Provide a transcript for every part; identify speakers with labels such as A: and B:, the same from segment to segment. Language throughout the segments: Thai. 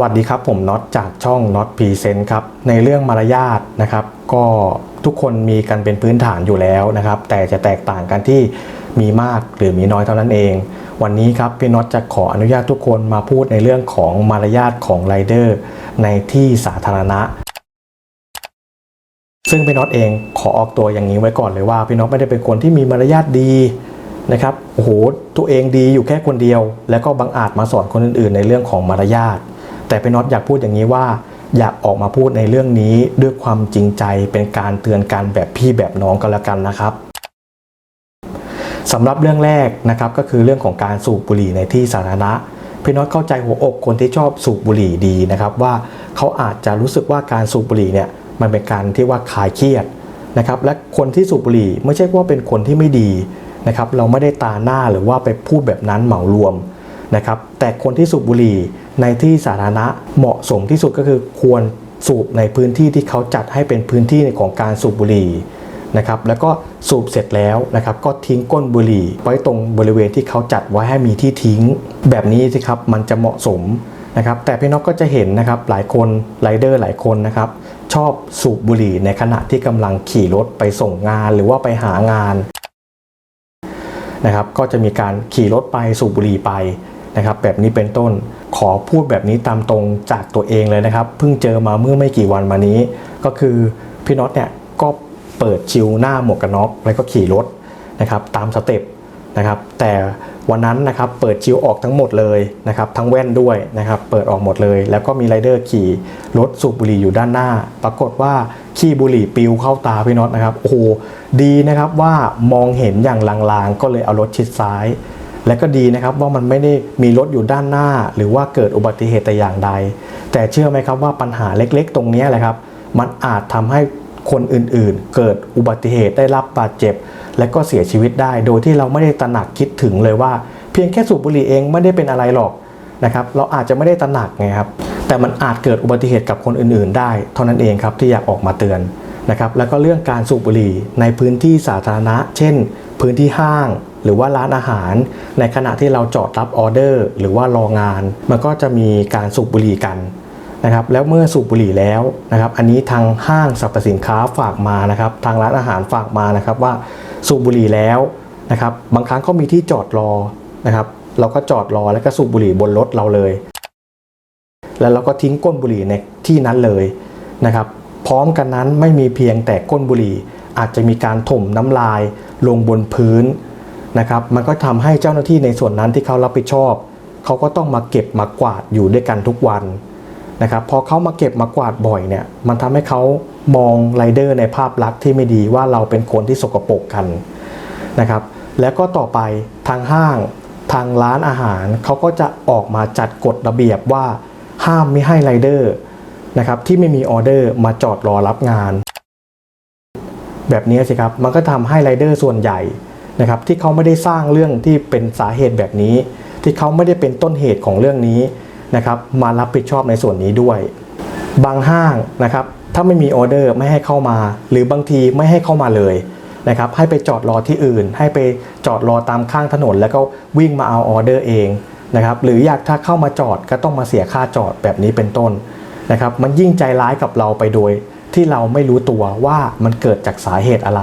A: วัสดีครับผมน็อตจากช่องน็อตพรีเซนต์ครับในเรื่องมารยาทนะครับ ก็ทุกคนมีกันเป็นพื้นฐานอยู่แล้วนะครับ แต่จะแตกต่างกันที่มีมากหรือมีน้อยเท่านั้นเอง วันนี้ครับพี่น็อตจะขออนุญาตทุกคนมาพูดในเรื่องของมารยาทของไรเดอร์ในที่สาธารณะ ซึ่งพี่น็อตเองขอออกตัวอย่างนี้ไว้ก่อนเลยว่าพี่น็อตไม่ได้เป็นคนที่มีมารยาทดีนะครับโอ้โหตัวเองดีอยู่แค่คนเดียว แล้วก็บังอาจมาสอนคนอื่นๆ ในเรื่องของมารยาท แต่พี่น็อตอยากพูดอย่างนี้ว่าอยากออกมาพูดในเรื่องนี้ด้วยความจริงใจเป็นการเตือนกันแบบพี่แบบน้องกันล้วกันนะครับสำหรับเรื่องแรกนะครับก็คือเรื่องของการสูบบุหรี่ในที่สาธารณะพี่น้อยเข้าใจหัวอกคนที่ชอบสูบบุหรี่ดีนะครับว่าเขาอาจจะรู้สึกว่าการสูบบุหรี่เนี่ยมันเป็นการที่ว่าคลายเครียดนะครับและคนที่สูบบุหรี่ไม่ใช่ว่าเป็นคนที่ไม่ดีนะครับเราไม่ได้ตาหน้าหรือว่าไปพูดแบบนั้นเหมารวมนะครับแต่คนที่สูบบุหรี่ ในที่สาธารณะเหมาะสมที่สุดก็คือควรสูบในพื้นที่ที่เขาจัดให้เป็นพื้นที่ของการสูบบุหรี่นะครับแล้วก็สูบเสร็จแล้วนะครับก็ทิ้งก้นบุหรี่ ไว้ตรงบริเวณที่เขาจัดไว้ให้มีที่ทิ้ง แบบนี้สิครับมันจะเหมาะสมนะครับแต่พี่นกก็จะเห็นนะครับหลายคนไรเดอร์หลายคนนะครับชอบสูบบุหรี่ในขณะที่กำลังขี่รถไปส่งงานหรือว่าไปหางานนะครับก็จะมีการขี่รถไปสูบบุหรี่ไป นะครับแบบนี้เป็นต้นขอพูดแบบนี้ตามตรงจากตัวเองเลยนะครับ เพิ่งเจอมาเมื่อไม่กี่วันมานี้ ก็คือพี่น็อตเนี่ยก็เปิดชิวหน้าหมวกกันน็อกแล้วก็ขี่รถนะครับตามสเต็ปนะครับแต่วันนั้นนะครับเปิดชิวออกทั้งหมดเลยนะครับทั้งแว่นด้วยนะครับเปิดออกหมดเลย แล้วก็มีไรเดอร์ขี่รถสูบบุหรี่อยู่ด้านหน้า ปรากฏว่าขี้บุหรี่ปิวเข้าตาพี่น็อตนะครับโอ้โหดีนะครับว่ามองเห็นอย่างลางๆ ก็เลยเอารถชิดซ้าย และก็ดีนะครับว่ามันไม่ได้มีรถอยู่ด้านหน้า หรือว่าเกิดอุบัติเหตุแต่อย่างใด แต่เชื่อไหมครับว่าปัญหาเล็กๆ ตรงนี้แหละครับ มันอาจทำให้คนอื่นๆ เกิดอุบัติเหตุได้รับบาดเจ็บ และก็เสียชีวิตได้ โดยที่เราไม่ได้ตระหนักคิดถึงเลยว่า เพียงแค่สูบบุหรี่เองไม่ได้เป็นอะไรหรอกนะครับเราอาจจะไม่ได้ตระหนักไงครับแต่มันอาจเกิดอุบัติเหตุกับคนอื่นๆ ได้เท่านั้นเองครับที่อยากออกมาเตือนนะครับแล้วก็เรื่องการสูบบุหรี่ในพื้นที่สาธารณะ เช่น พื้นที่ห้าง หรือว่าร้านอาหาร ในขณะที่เราจอดรับออเดอร์ หรือว่ารองาน มันก็จะมีการสูบบุหรี่กันนะครับแล้วเมื่อสูบบุหรี่แล้วนะครับ อันนี้ทางห้างสรรพสินค้าฝากมานะครับ ทางร้านอาหารฝากมานะครับว่าสูบบุหรี่แล้วนะครับ บางครั้งเขามีที่จอดรอนะครับ เราก็จอดรอแล้วก็สูบบุหรี่บนรถเราเลย แล้วเราก็ทิ้งก้นบุหรี่ในที่นั้นเลยนะครับ พร้อมกันนั้นไม่มีเพียงแต่ก้นบุหรี่อาจจะมีการถมน้ำลายลงบนพื้น นะครับมันก็ทำให้เจ้าหน้าที่ในส่วนนั้นที่เขารับผิดชอบ เขาก็ต้องมาเก็บมากวาดอยู่ด้วยกันทุกวันนะครับพอเขามาเก็บมากวาดบ่อยเนี่ยมันทำให้เขามองไรเดอร์ในภาพลักษณ์ที่ไม่ดีว่าเราเป็นคนที่สกปรกกันนะครับแล้วก็ต่อไปทางห้างทางร้านอาหารเขาก็จะออกมาจัดกฎระเบียบว่าห้ามไม่ให้ไรเดอร์นะครับที่ไม่มีออเดอร์มาจอดรอรับงาน แบบนี้สิครับมันก็ทำให้ไรเดอร์ส่วนใหญ่ นะครับที่เขาไม่ได้สร้างเรื่องที่เป็นสาเหตุแบบนี้ ที่เขาไม่ได้เป็นต้นเหตุของเรื่องนี้นะครับมารับผิดชอบในส่วนนี้ด้วย บางห้างนะครับถ้าไม่มีออเดอร์ไม่ให้เข้ามา หรือบางทีไม่ให้เข้ามาเลยนะครับให้ไปจอดรอที่อื่น ให้ไปจอดรอตามข้างถนน แล้วก็วิ่งมาเอาออเดอร์เองนะครับหรืออยากถ้าเข้ามาจอดก็ต้องมาเสียค่าจอดแบบนี้เป็นต้นนะครับมันยิ่งใจร้ายกับเราไปโดยที่เราไม่รู้ตัวว่ามันเกิดจากสาเหตุอะไร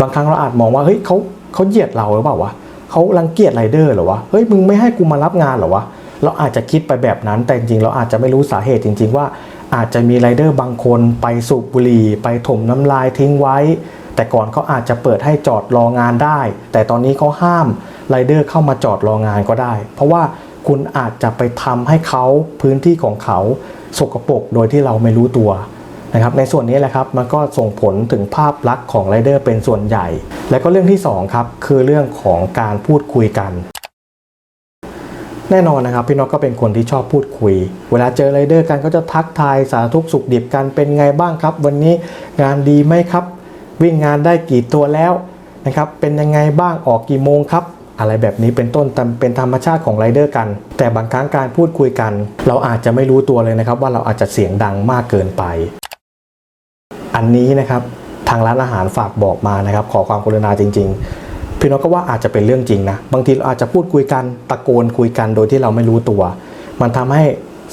A: บางครั้งเราอาจมองว่าเฮ้ยเขา เขาเหยียดเราหรือเปล่าวะเขารังเกียจไรเดอร์หรอวะเฮ้ยมึงไม่ให้กูมารับงานหรอวะเราอาจจะคิดไปแบบนั้นแต่จริงๆเราอาจจะไม่รู้สาเหตุจริง ๆ ว่า อาจจะมีไรเดอร์บางคนไปสูบบุหรี่ไปถมน้ำลายทิ้งไว้ แต่ก่อนเขาอาจจะเปิดให้จอดรองานได้ แต่ตอนนี้เขาห้ามไรเดอร์เข้ามาจอดรองานก็ได้ เพราะว่าคุณอาจจะไปทำให้เขาพื้นที่ของเขาสกปรกโดยที่เราไม่รู้ตัว นะครับในส่วนนี้แหละครับมันก็ส่งผลถึงภาพลักษณ์ของไรเดอร์เป็นส่วนใหญ่ และก็เรื่องที่2ครับคือเรื่องของการพูดคุยกัน แน่นอนนะครับพี่น็อตก็เป็นคนที่ชอบพูดคุย เวลาเจอไรเดอร์กันก็จะทักทายสารทุกสุขดิบกันเป็นไงบ้างครับ วันนี้งานดีไหมครับ วิ่งงานได้กี่ตัวแล้วนะครับเป็นยังไงบ้างออกกี่โมงครับอะไรแบบนี้เป็นต้นเป็นธรรมชาติของไรเดอร์กัน แต่บางครั้งการพูดคุยกัน เราอาจจะไม่รู้ตัวเลยนะครับ ว่าเราอาจจะเสียงดังมากเกินไป อันนี้นะครับทางร้านอาหารฝากบอกมานะครับ ขอความกรุณาจริง ๆ พี่น้องก็ว่าอาจจะเป็นเรื่องจริงนะบางทีเราอาจจะพูดคุยกันตะโกนคุยกันโดยที่เราไม่รู้ตัว มันทำให้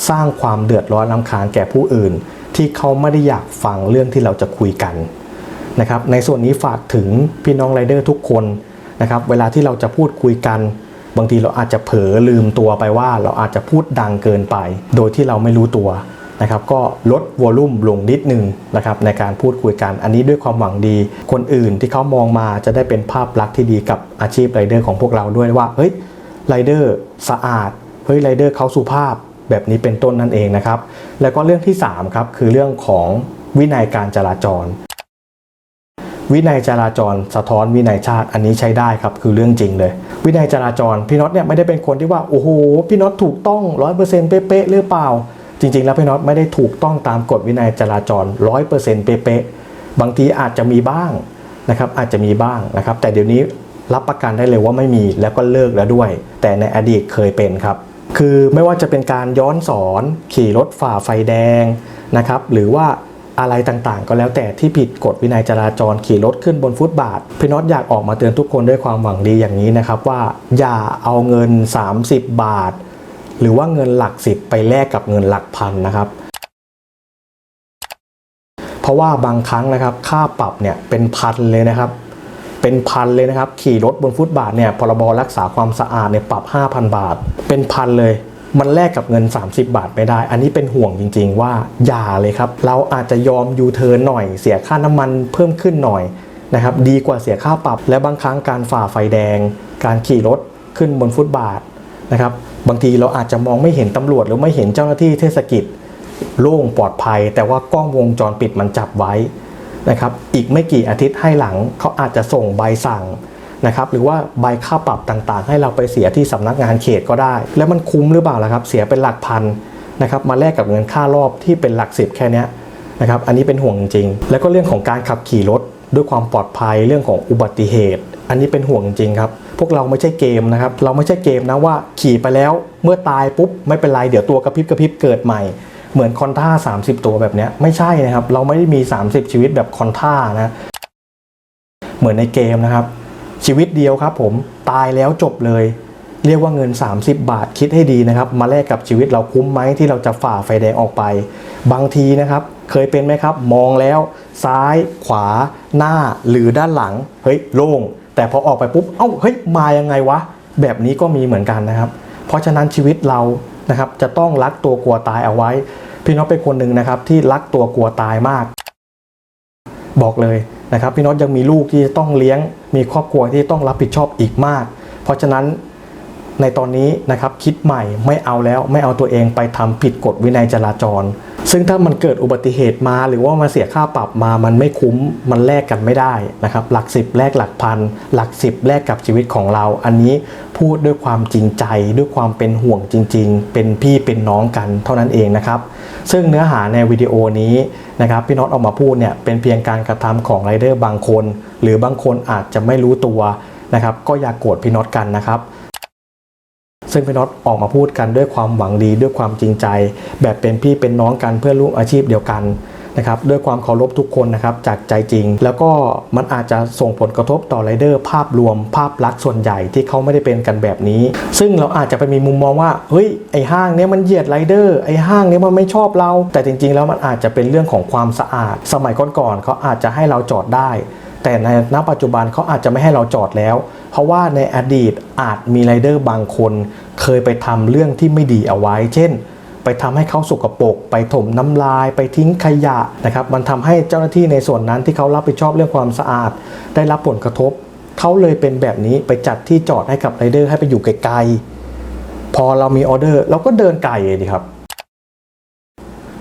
A: สร้างความเดือดร้อนรำคาญแก่ผู้อื่น ที่เขาไม่ได้อยากฟังเรื่องที่เราจะคุยกันนะครับในส่วนนี้ฝากถึงพี่น้องไรเดอร์ทุกคนนะครับเวลาที่เราจะพูดคุยกัน บางทีเราอาจจะเผลอลืมตัวไปว่า เราอาจจะพูดดังเกินไป โดยที่เราไม่รู้ตัว นะครับก็ลดวอลลุ่มลงนิดนึงนะครับในการพูดคุยกันอันนี้ด้วยความหวังดี คนอื่นที่เขามองมาจะได้เป็นภาพลักษณ์ที่ดีกับอาชีพไรเดอร์ของพวกเราด้วยว่าเฮ้ยไรเดอร์สะอาดเฮ้ยไรเดอร์เขาสุภาพแบบนี้เป็นต้นนั่นเองนะครับ แล้วก็เรื่องที่3ครับคือเรื่องของวินัยการจราจร วินัยจราจรสะท้อนวินัยชาติอันนี้ใช้ได้ครับคือเรื่องจริงเลย วินัยจราจรพี่น็อตเนี่ยไม่ได้เป็นคนที่ว่าโอ้โหพี่น็อตถูกต้องร้อยเปอร์เซ็นต์เป๊ะๆหรือเปล่า จริง ๆ แล้วพี่น็อตไม่ได้ถูกต้องตามกฎวินัยจราจรร้อยเปอร์เซ็นต์เป๊ะๆบางทีอาจจะมีบ้างนะครับอาจจะมีบ้างนะครับ แต่เดี๋ยวนี้รับประกันได้เลยว่าไม่มีแล้วก็เลิกแล้วด้วย แต่ในอดีตเคยเป็นครับ คือไม่ว่าจะเป็นการย้อนสอนขี่รถฝ่าไฟแดงนะครับหรือว่าอะไรต่างๆ ก็แล้วแต่ที่ผิดกฎวินัยจราจรขี่รถขึ้นบนฟุตบาทพี่น็อตอยากออกมาเตือนทุกคนด้วยความหวังดีอย่างนี้นะครับว่าอย่าเอาเงิน 30 บาท หรือว่าเงินหลักสิบไปแลกกับเงินหลักพันนะครับ เพราะว่าบางครั้งนะครับค่าปรับเนี่ยเป็นพันเลยนะครับเป็นพันเลยนะครับ ขี่รถบนฟุตบาทเนี่ยพรบรักษาความสะอาดเนี่ยปรับ 5,000 บาท เป็นพันเลย มันแลกกับเงิน 30 บาทไม่ได้ อันนี้เป็นห่วงจริง ๆ ว่าอย่าเลยครับ เราอาจจะยอมยูเทิร์นหน่อย เสียค่าน้ำมันเพิ่มขึ้นหน่อยนะครับดีกว่าเสียค่าปรับ และบางครั้งการฝ่าไฟแดง การขี่รถขึ้นบนฟุตบาทนะครับ บางทีเราอาจจะมองไม่เห็นตำรวจหรือไม่เห็นเจ้าหน้าที่เทศกิจโล่งปลอดภัย แต่ว่ากล้องวงจรปิดมันจับไว้นะครับอีกไม่กี่อาทิตย์ให้หลังเขาอาจจะส่งใบสั่งนะครับหรือว่าใบค่าปรับต่างๆ ให้เราไปเสียที่สำนักงานเขตก็ได้ แล้วมันคุ้มหรือเปล่าล่ะครับ เสียเป็นหลักพันนะครับมาแลกกับเงินค่ารอบที่เป็นหลักสิบแค่นี้นะครับอันนี้เป็นห่วงจริงๆแล้วก็เรื่องของการขับขี่รถด้วยความปลอดภัยเรื่องของอุบัติเหตุ อันนี้เป็นห่วงจริงครับ พวกเราไม่ใช่เกมนะครับ เราไม่ใช่เกมนะว่าขี่ไปแล้วเมื่อตายปุ๊บไม่เป็นไร เดี๋ยวตัวกระพริบกระพริบเกิดใหม่ เหมือนคอนท่า 30 ตัวแบบเนี้ยไม่ใช่นะครับ เราไม่ได้มี 30 ชีวิตแบบคอนท่านะเหมือนในเกมนะครับ ชีวิตเดียวครับผมตายแล้วจบเลย เรียกว่าเงิน 30 บาทคิดให้ดีนะครับ มาแลกกับชีวิตเราคุ้มไหมที่เราจะฝ่าไฟแดงออกไป บางทีนะครับ เคยเป็นไหมครับ มองแล้ว ซ้าย ขวา หน้าหรือด้านหลังเฮ้ยโล่ง แต่พอออกไปปุ๊บเอ้าเฮ้ยมายังไงวะ แบบนี้ก็มีเหมือนกันนะครับ เพราะฉะนั้นชีวิตเรานะครับจะต้องรักตัวกลัวตายเอาไว้ พี่น้องเป็นคนหนึ่งนะครับที่รักตัวกลัวตายมาก บอกเลยนะครับ พี่น้องยังมีลูกที่ต้องเลี้ยง มีครอบครัวที่ต้องรับผิดชอบอีกมาก เพราะฉะนั้นในตอนนี้นะครับคิดใหม่ไม่เอาแล้วไม่เอาตัวเองไปทำผิดกฎวินัยจราจร ซึ่งถ้ามันเกิดอุบัติเหตุมาหรือว่ามาเสียค่าปรับมามันไม่คุ้มมันแลกกันไม่ได้นะครับ หลักสิบแลกหลักพัน หลักสิบแลกกับชีวิตของเรา อันนี้พูดด้วยความจริงใจ ด้วยความเป็นห่วงจริง ๆ เป็นพี่เป็นน้องกันเท่านั้นเองนะครับ ซึ่งเนื้อหาในวิดีโอนี้นะครับพี่น็อตออกมาพูดเนี่ยเป็นเพียงการกระทำของไรเดอร์บางคน หรือบางคนอาจจะไม่รู้ตัวนะครับก็อย่ากโกรธพี่น็อตกันนะครับ ซึ่งพี่น็อตออกมาพูดกันด้วยความหวังดีด้วยความจริงใจ แบบเป็นพี่เป็นน้องกันเพื่อร่วมอาชีพเดียวกันนะครับด้วยความเคารพทุกคนนะครับจากใจจริง แล้วก็มันอาจจะส่งผลกระทบต่อไรเดอร์ ภาพรวมภาพลักษณ์ส่วนใหญ่ที่เขาไม่ได้เป็นกันแบบนี้ ซึ่งเราอาจจะไปมีมุมมองว่าเฮ้ยไอห้างเนี้ยมันเหยียดไรเดอร์ไอห้างเนี้ยมันไม่ชอบเรา แต่จริง ๆ แล้วมันอาจจะเป็นเรื่องของความสะอาด สมัยก่อนๆเขาอาจจะให้เราจอดได้ แต่ในณปัจจุบันเขาอาจจะไม่ให้เราจอดแล้ว เพราะว่าในอดีตอาจมีไรเดอร์บางคน เคยไปทำเรื่องที่ไม่ดีเอาไว้ เช่น ไปทำให้เขาสกปรกไปถมน้ำลาย ไปทิ้งขยะนะครับมันทำให้เจ้าหน้าที่ในส่วนนั้นที่เขารับผิดชอบเรื่องความสะอาด ได้รับผลกระทบเขาเลยเป็นแบบนี้ไปจัดที่จอดให้กับไรเดอร์ให้ไปอยู่ไกลๆพอเรามีออเดอร์เราก็เดินไกลเลยครับ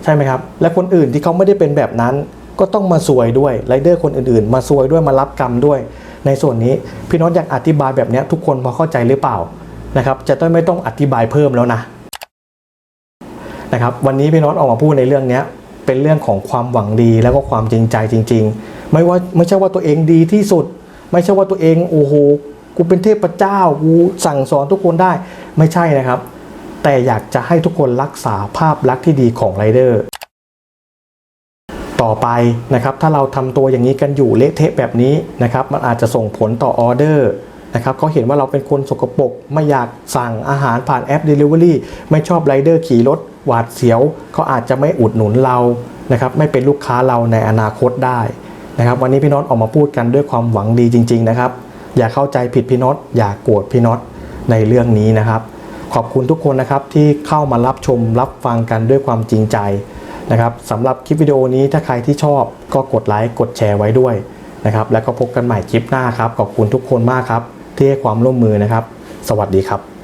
A: ใช่ไหมครับ และคนอื่นที่เขาไม่ได้เป็นแบบนั้น ก็ต้องมาซวยด้วยไรเดอร์คนอื่นๆ มาซวยด้วยมารับกรรมด้วย ในส่วนนี้พี่น้องอยากอธิบายแบบนี้ทุกคนพอเข้าใจหรือเปล่านะครับ จะต้องไม่ต้องอธิบายเพิ่มแล้วนะนะครับวันนี้พี่น้องออกมาพูดในเรื่องนี้เป็นเรื่องของความหวังดีแล้วก็ความจริงใจจริง ๆ ไม่ว่าไม่ใช่ว่าตัวเองดีที่สุด ไม่ใช่ว่าตัวเองโอ้โหกูเป็นเทพเจ้ากูสั่งสอนทุกคนได้ไม่ใช่นะครับ แต่อยากจะให้ทุกคนรักษาภาพลักษณ์ที่ดีของไรเดอร์ ต่อไปนะครับถ้าเราทำตัวอย่างนี้กันอยู่เละเทะแบบนี้นะครับมันอาจจะส่งผลต่อออเดอร์นะครับเขาเห็นว่าเราเป็นคนสกปรกไม่อยากสั่งอาหารผ่านแอป Delivery ไม่ชอบไรเดอร์ขี่รถหวาดเสียวเขาอาจจะไม่อุดหนุนเรานะครับไม่เป็นลูกค้าเราในอนาคตได้นะครับวันนี้พี่น็อตออกมาพูดกันด้วยความหวังดีจริง ๆ นะครับ อย่าเข้าใจผิดพี่น็อตอย่าโกรธพี่น็อตในเรื่องนี้นะครับ ขอบคุณทุกคนนะครับที่เข้ามารับชมรับฟังกันด้วยความจริงใจ นะครับสำหรับคลิปวิดีโอนี้ถ้าใครที่ชอบก็กดไลค์กดแชร์ไว้ด้วยนะครับแล้วก็พบกันใหม่คลิปหน้าครับขอบคุณทุกคนมากครับที่ให้ความร่วมมือนะครับ สวัสดีครับ